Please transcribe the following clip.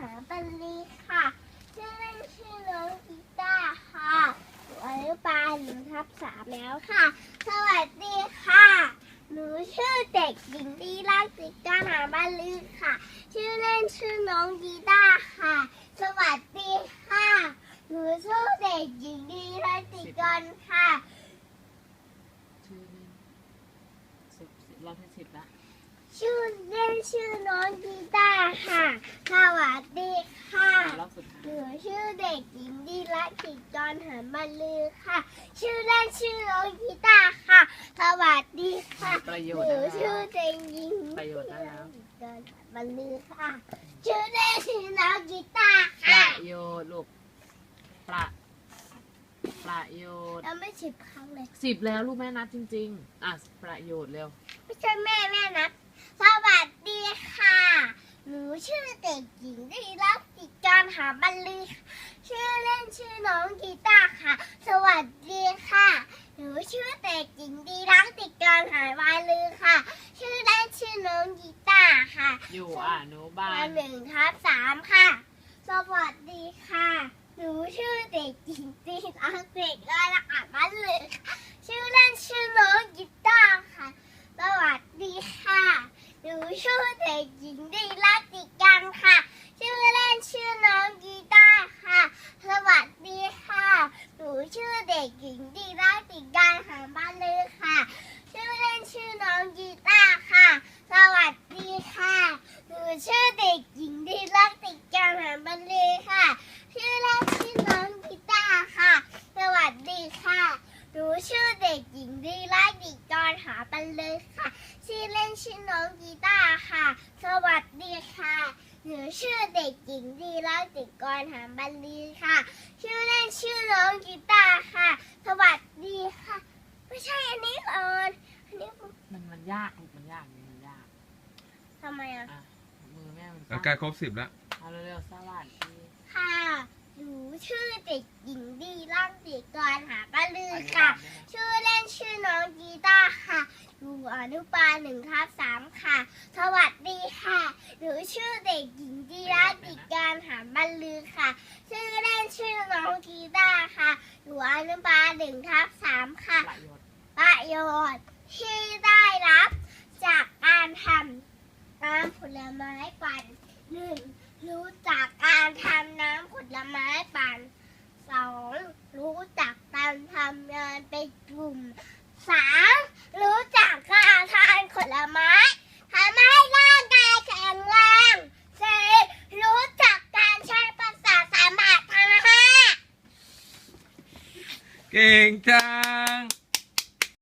หาบัลลีค่ะ ชื่อเล่นชื่อน้องกีตาร์ค่ะหนูอายุปาหนึ่งทับสามแล้วค่ะ สวัสดีค่ะ หนูชื่อเด็กหญิงดีรักติกาหาบัลลีค่ะ ชื่อเล่นชื่อน้องกีตาร์ค่ะ สวัสดีค่ะ หนูชื่อเด็กหญิงดีรักติกรค่ะ ชื่อเล่นสิบสิบรอบที่สิบละ ชื่อเล่นชื่อน้องกีตาร์ค่ะ สวัสดีค่ะอะรอบสุดท้ายหนูชื่อเด็กหญิงดีละกิจจรหามาลือค่ะ ชื่อเล่นชื่อน้องกีตาร์ค่ะ สวัสดีค่ะประโยหชน์นูได้ชื่อแล้วเด็กหญิงประโยชน์ได้แล้วกิจจรหามาลือค่ะ ชื่อเล่นชื่อน้องกีตาร์ปค่ะระโยชน์ลูกประประโยชน์แล้วไม่สิบครั้งเลย สิบแล้วลูกแม่นับจริง ๆ อะประโยชน์เร็ว ไม่ใช่แม่แม่นะสวัสดีค่ะหนู ชื่อเด็กหญิงดีรักกิจจรหาบัลลือชื่อเล่นชื่อน้องกีตาร์ค่ะ สวัสดีค่ะ หนูชื่อเด็กหญิงดีรักติดการหายวายลือค่ะ ชื่อเล่นชื่อน้องกีตาร์ค่ะอยู่อนุบามาลหนึ่งทับสามค่ะ สวัสดีค่ะ หนูชื่อเด็กหญิงดีรักติดการหายวายลือค่ะชื่อเล่นชื่อน้องกีตาร์ค่ะ สวัสดีค่ะ หนูชื่อเด็กหญิงดีรักติกันค่ะ ชื่อเล่นชื่อน้องกีตาร์ค่ะ สวัสดีค่ะ หนูชื่อเด็กหญิงดีรักติดการหาบ้านเลยค่ะ ชื่อเล่นชื่อน้องกีตาร์ค่ะ สวัสดีค่ะหนูชื่อเด็กหญิงดีรักติดการหาบ้านเลยค่ะชื่อเล่นชื่อน้องกีตาร์ค่ะสวัสดีค่ะหนูชื่อเด็กหญิงดีรักติดกรหาบันเลยค่ะ ชื่อเล่นชื่อน้องกีตาร์ค่ะ สวัสดีค่ะ หนูชื่อเด็กหญิงดีรักติกรหาบันลีค่ะ ชื่อเล่นชื่อน้องกีตาร์ค่ะ สวัสดีค่ะ ไม่ใช่อันนี้ก่อนอันนี้มันมันยากลูกมันยากมันยากทำไมอะอะมือแม่มันแล้วใกล้ครบสิบแล้ว เอาเร็วๆสวัสดีค่ะหนูชื่อเด็กหญิงดีรักติกรหาบันลือค่ะ ชื่อเล่นชื่อน้องกีตาร์ค่ะอยู่อนุบาลหนึ่งทับสามค่ะ สวัสดีค่ะ หนูชื่อเด็กหญิงดีรัติการหาบรรลือค่ะ ชื่อเล่นชื่อน้องกีตาค่ะอยู่อนุบาลหนึ่งทับสามค่ะประโยชน์ประโยชน์ที่ได้รับ จากการทำน้ำผลไม้ปั่นหนึ่งรู้จักการทำน้ำผลไม้ปั่นสองรู้จักการทำงานเป็นกลุ่มสามรู้จักการทานผลไม้ทำให้ร่างกายแข็งแรงสี่รู้จักการใช้ภา ษา